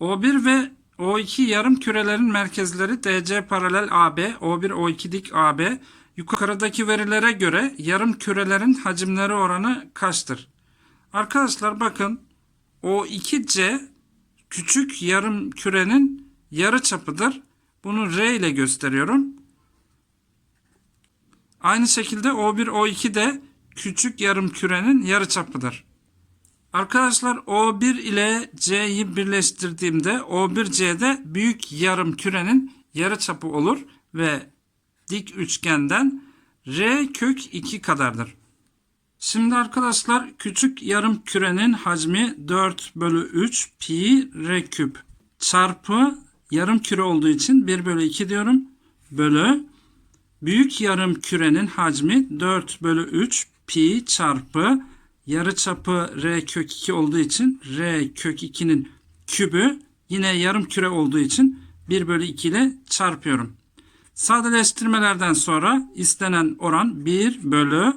O1 ve O2 yarım kürelerin merkezleri DC paralel AB, O1 O2 dik AB. Yukarıdaki verilere göre yarım kürelerin hacimleri oranı kaçtır? Arkadaşlar bakın O2C küçük yarım kürenin yarı çapıdır. Bunu R ile gösteriyorum. Aynı şekilde O1 O2 de küçük yarım kürenin yarı çapıdır. Arkadaşlar O1 ile C'yi birleştirdiğimde O1C'de büyük yarım kürenin yarıçapı olur ve dik üçgenden R kök 2 kadardır. Şimdi arkadaşlar küçük yarım kürenin hacmi 4 bölü 3 pi R küp çarpı yarım küre olduğu için 1 bölü 2 diyorum bölü büyük yarım kürenin hacmi 4 bölü 3 pi çarpı yarıçapı r kök 2 olduğu için r kök 2'nin kübü yine yarım küre olduğu için 1 bölü 2 ile çarpıyorum. Sadeleştirmelerden sonra istenen oran 1 bölü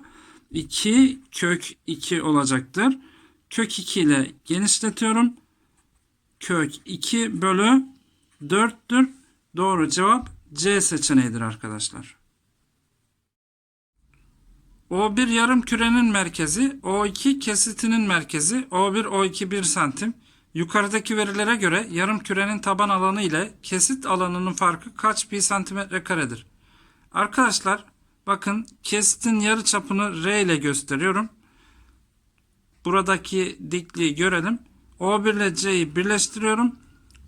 2 kök 2 olacaktır. Kök 2 ile genişletiyorum. Kök 2 bölü 4'tür. Doğru cevap C seçeneğidir arkadaşlar. O1 yarım kürenin merkezi, O2 kesitinin merkezi, O1 O2 1 santim. Yukarıdaki verilere göre yarım kürenin taban alanı ile kesit alanının farkı kaç pi santimetre karedir? Arkadaşlar bakın kesitin yarı çapını R ile gösteriyorum. Buradaki dikliği görelim. O1 ile C'yi birleştiriyorum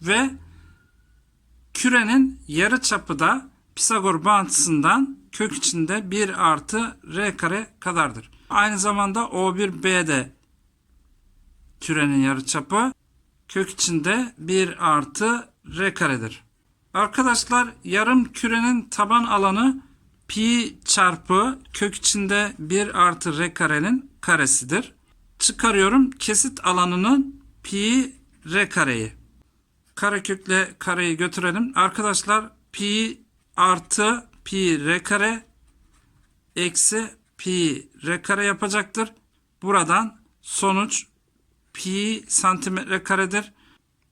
ve kürenin yarı çapı da Pisagor bağıntısından kök içinde 1 artı r kare kadardır. Aynı zamanda O1B de kürenin yarıçapı kök içinde 1 artı r karedir. Arkadaşlar yarım kürenin taban alanı pi çarpı kök içinde 1 artı r karenin karesidir. Çıkarıyorum kesit alanının pi r kareyi. Karekökle kareyi götürelim. Arkadaşlar pi artı pi r kare eksi pi r kare yapacaktır. Buradan sonuç pi santimetre karedir.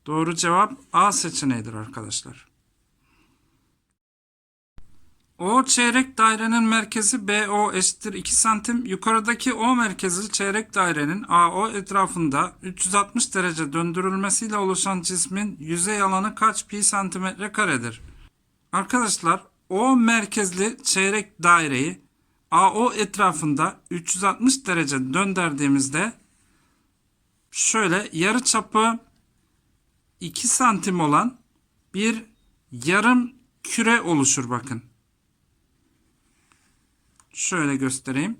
Doğru cevap A seçeneğidir arkadaşlar. O çeyrek dairenin merkezi BO eşittir 2 santim. Yukarıdaki O merkezi çeyrek dairenin AO etrafında 360 derece döndürülmesiyle oluşan cismin yüzey alanı kaç pi santimetre karedir? Arkadaşlar O merkezli çeyrek daireyi AO etrafında 360 derece döndürdüğümüzde şöyle yarı çapı 2 santim olan bir yarım küre oluşur bakın. Şöyle göstereyim.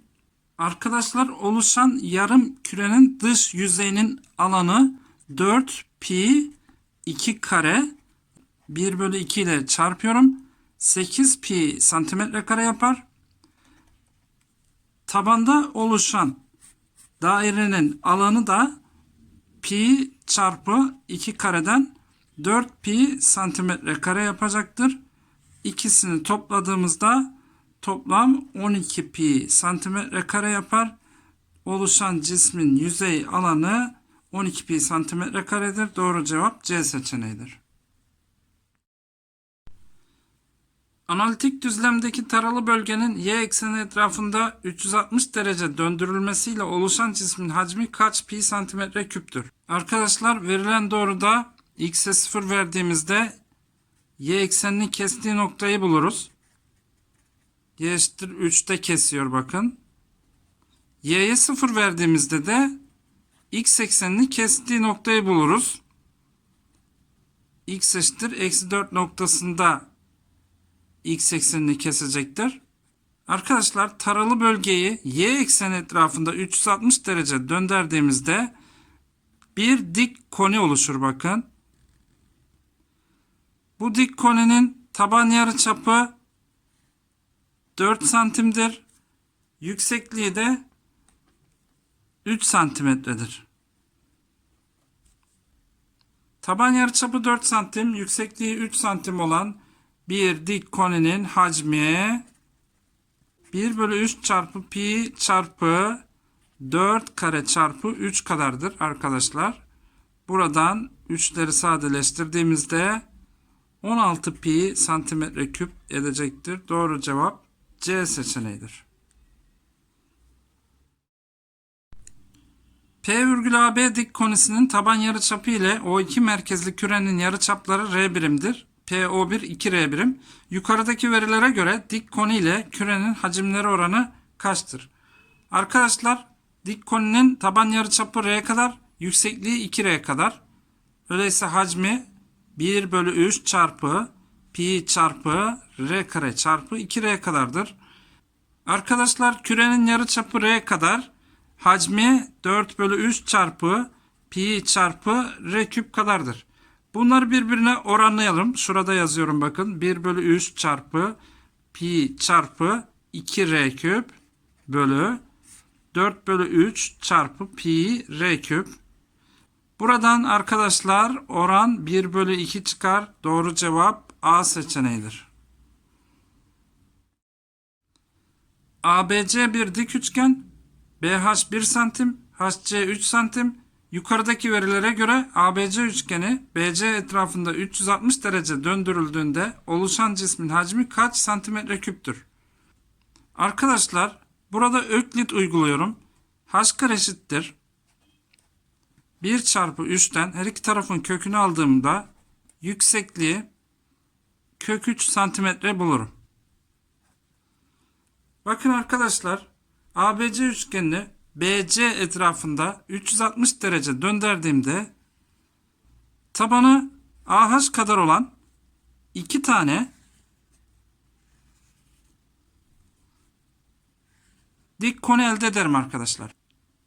Arkadaşlar oluşan yarım kürenin dış yüzeyinin alanı 4 pi 2 kare 1 bölü 2 ile çarpıyorum. 8 pi santimetre kare yapar. Tabanda oluşan dairenin alanı da pi çarpı 2 kareden 4 pi santimetre kare yapacaktır. İkisini topladığımızda toplam 12 pi santimetre kare yapar. Oluşan cismin yüzey alanı 12 pi santimetre karedir. Doğru cevap C seçeneğidir. Analitik düzlemdeki taralı bölgenin y ekseni etrafında 360 derece döndürülmesiyle oluşan cismin hacmi kaç pi santimetre küptür? Arkadaşlar verilen doğruda x'e 0 verdiğimizde y eksenini kestiği noktayı buluruz. y eşittir 3'te kesiyor bakın. y'ye 0 verdiğimizde de x eksenini kestiği noktayı buluruz. x eşittir eksi 4 noktasında x eksenini kesecektir. Arkadaşlar taralı bölgeyi y ekseni etrafında 360 derece döndürdüğümüzde bir dik koni oluşur bakın. Bu dik koninin taban yarıçapı 4 santimdir. Yüksekliği de 3 santimetredir. Taban yarıçapı 4 santim, yüksekliği 3 santim olan bir dik koninin hacmi 1 bölü 3 çarpı pi çarpı 4 kare çarpı 3 kadardır arkadaşlar. Buradan 3'leri sadeleştirdiğimizde 16 pi santimetre küp edecektir. Doğru cevap C seçeneğidir. P virgül AB dik konisinin taban yarıçapı ile O2 merkezli kürenin yarıçapları R birimdir. PO1 2 R birim. Yukarıdaki verilere göre dik koni ile kürenin hacimleri oranı kaçtır? Arkadaşlar dik koninin taban yarıçapı R kadar, yüksekliği 2 R kadar. Öyleyse hacmi 1 bölü 3 çarpı pi çarpı R kare çarpı 2 R kadardır. Arkadaşlar kürenin yarıçapı R kadar. Hacmi 4 bölü 3 çarpı pi çarpı R küp kadardır. Bunları birbirine oranlayalım. Şurada yazıyorum bakın. 1 bölü 3 çarpı pi çarpı 2 R küp bölü 4 bölü 3 çarpı pi R küp. Buradan arkadaşlar oran 1 bölü 2 çıkar. Doğru cevap A seçeneğidir. ABC bir dik üçgen, BH 1 santim, HC 3 santim. Yukarıdaki verilere göre ABC üçgeni BC etrafında 360 derece döndürüldüğünde oluşan cismin hacmi kaç santimetre küptür? Arkadaşlar burada öklit uyguluyorum. H kare eşittir. 1 çarpı 3'ten her iki tarafın kökünü aldığımda yüksekliği kök 3 santimetre bulurum. Bakın arkadaşlar ABC üçgenini BC etrafında 360 derece döndürdüğümde tabanı AH kadar olan iki tane dik koni elde ederim arkadaşlar.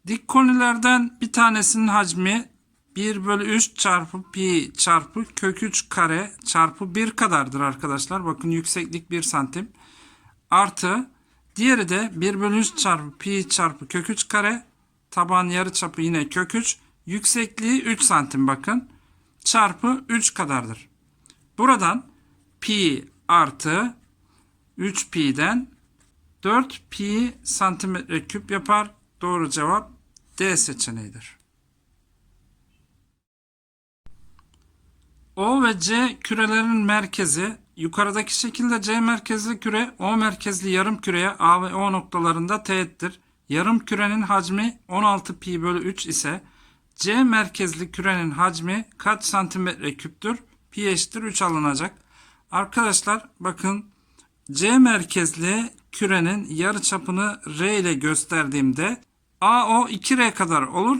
Dik konilerden bir tanesinin hacmi 1 bölü 3 çarpı pi çarpı kök 3 kare çarpı 1 kadardır arkadaşlar. Bakın yükseklik 1 santim. Artı diğeri de 1 bölü 3 çarpı pi çarpı kök 3 kare taban yarıçapı yine kök 3 yüksekliği 3 santim bakın çarpı 3 kadardır. Buradan pi artı 3 pi'den 4 pi santimetre küp yapar. Doğru cevap D seçeneğidir. O ve C kürelerin merkezi yukarıdaki şekilde C merkezli küre O merkezli yarım küreye A ve O noktalarında teğettir. Yarım kürenin hacmi 16 pi bölü 3 ise C merkezli kürenin hacmi kaç santimetre küptür? Pi eşittir 3 alınacak. Arkadaşlar bakın C merkezli kürenin yarı çapını R ile gösterdiğimde AO 2R kadar olur.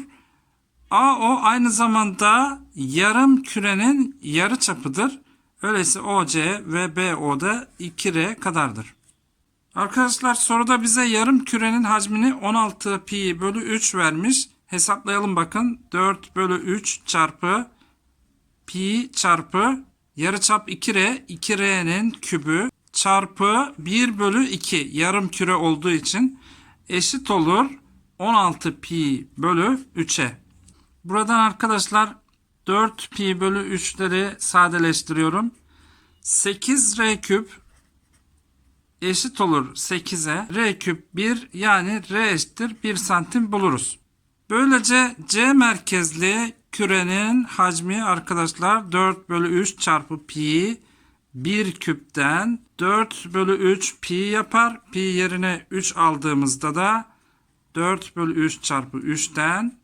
AO aynı zamanda yarım kürenin yarı çapıdır. Öyleyse OC ve BO da 2R kadardır. Arkadaşlar soruda bize yarım kürenin hacmini 16 pi bölü 3 vermiş. Hesaplayalım bakın. 4 bölü 3 çarpı pi çarpı yarıçap 2R 2R'nin kübü çarpı 1 bölü 2 yarım küre olduğu için eşit olur 16 pi bölü 3'e. Buradan arkadaşlar 4 pi bölü 3'leri sadeleştiriyorum. 8 r küp eşit olur 8'e. R küp 1 yani R eşittir 1 santim buluruz. Böylece C merkezli kürenin hacmi arkadaşlar 4 bölü 3 çarpı pi 1 küpten 4 bölü 3 pi yapar. Pi yerine 3 aldığımızda da 4 bölü 3 çarpı 3'ten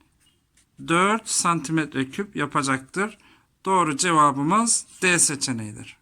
4 santimetre küp yapacaktır. Doğru cevabımız D seçeneğidir.